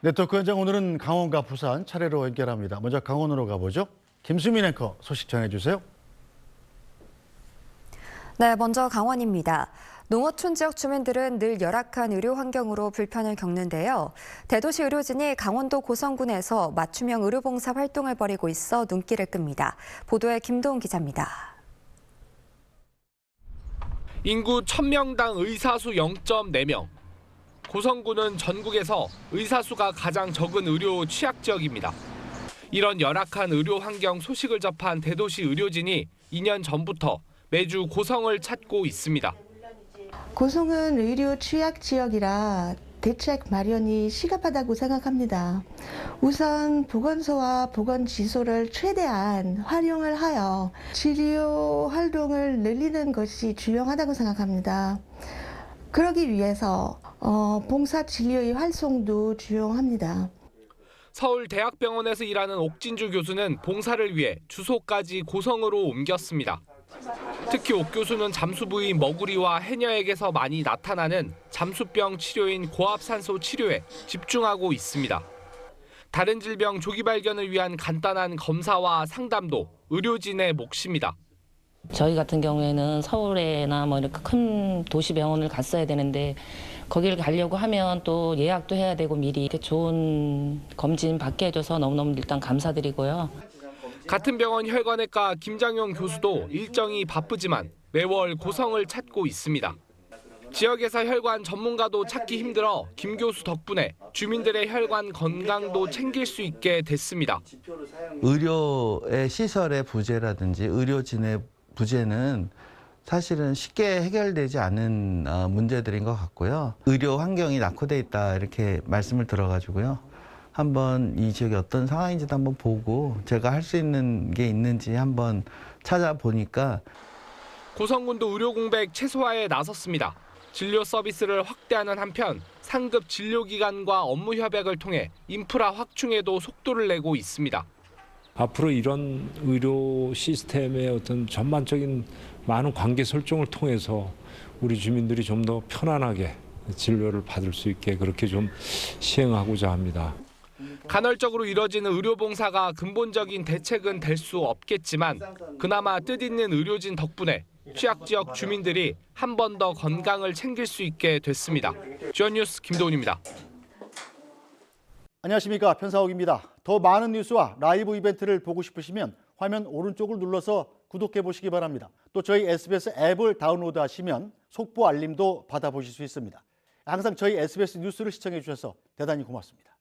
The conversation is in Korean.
네트워크 현장 오늘은 강원과 부산 차례로 연결합니다. 먼저 강원으로 가보죠. 김수민 앵커 소식 전해주세요. 네, 먼저 강원입니다. 농어촌 지역 주민들은 늘 열악한 의료 환경으로 불편을 겪는데요. 대도시 의료진이 강원도 고성군에서 맞춤형 의료봉사 활동을 벌이고 있어 눈길을 끕니다. 보도에 김도훈 기자입니다. 인구 1000명당 의사수 0.4명. 고성군은 전국에서 의사수가 가장 적은 의료 취약 지역입니다. 이런 열악한 의료 환경 소식을 접한 대도시 의료진이 2년 전부터 매주 고성을 찾고 있습니다. 고성은 의료 취약 지역이라 대책 마련이 시급하다고 생각합니다. 우선 보건소와 보건지소를 최대한 활용을 하여 진료 활동을 늘리는 것이 중요하다고 생각합니다. 그러기 위해서 어, 봉사 진료의 활성도 중요합니다. 서울대학병원에서 일하는 옥진주 교수는 봉사를 위해 주소까지 고성으로 옮겼습니다. 특히 옥 교수는 잠수 부위인 머구리와 해녀에게서 많이 나타나는 잠수병 치료인 고압산소 치료에 집중하고 있습니다. 다른 질병 조기 발견을 위한 간단한 검사와 상담도 의료진의 몫입니다. 저희 같은 경우에는 서울에나 뭐 이렇게 큰 도시 병원을 갔어야 되는데 거기를 가려고 하면 또 예약도 해야 되고 미리 이렇게 좋은 검진 받게 해줘서 너무너무 일단 감사드리고요. 같은 병원 혈관외과 김장용 교수도 일정이 바쁘지만 매월 고성을 찾고 있습니다. 지역에서 혈관 전문가도 찾기 힘들어 김 교수 덕분에 주민들의 혈관 건강도 챙길 수 있게 됐습니다. 의료의 시설의 부재라든지 의료진의 부재는 사실은 쉽게 해결되지 않은 어, 문제들인 것 같고요. 의료 환경이 낙후돼 있다 이렇게 말씀을 들어가지고요. 한번 이 지역이 어떤 상황인지도 한번 보고 제가 할 수 있는 게 있는지 한번 찾아보니까 고성군도 의료 공백 최소화에 나섰습니다. 진료 서비스를 확대하는 한편 상급 진료기관과 업무 협약을 통해 인프라 확충에도 속도를 내고 있습니다. 앞으로 이런 의료 시스템의 어떤 전반적인 많은 관계 설정을 통해서 우리 주민들이 좀 더 편안하게 진료를 받을 수 있게 그렇게 좀 시행하고자 합니다. 간헐적으로 이뤄지는 의료봉사가 근본적인 대책은 될 수 없겠지만 그나마 뜻있는 의료진 덕분에 취약 지역 주민들이 한 번 더 건강을 챙길 수 있게 됐습니다. 주연뉴스 김도훈입니다. 안녕하십니까 편사옥입니다. 더 많은 뉴스와 라이브 이벤트를 보고 싶으시면 화면 오른쪽을 눌러서 구독해 보시기 바랍니다. 또 저희 SBS 앱을 다운로드 하시면 속보 알림도 받아보실 수 있습니다. 항상 저희 SBS 뉴스를 시청해 주셔서 대단히 고맙습니다.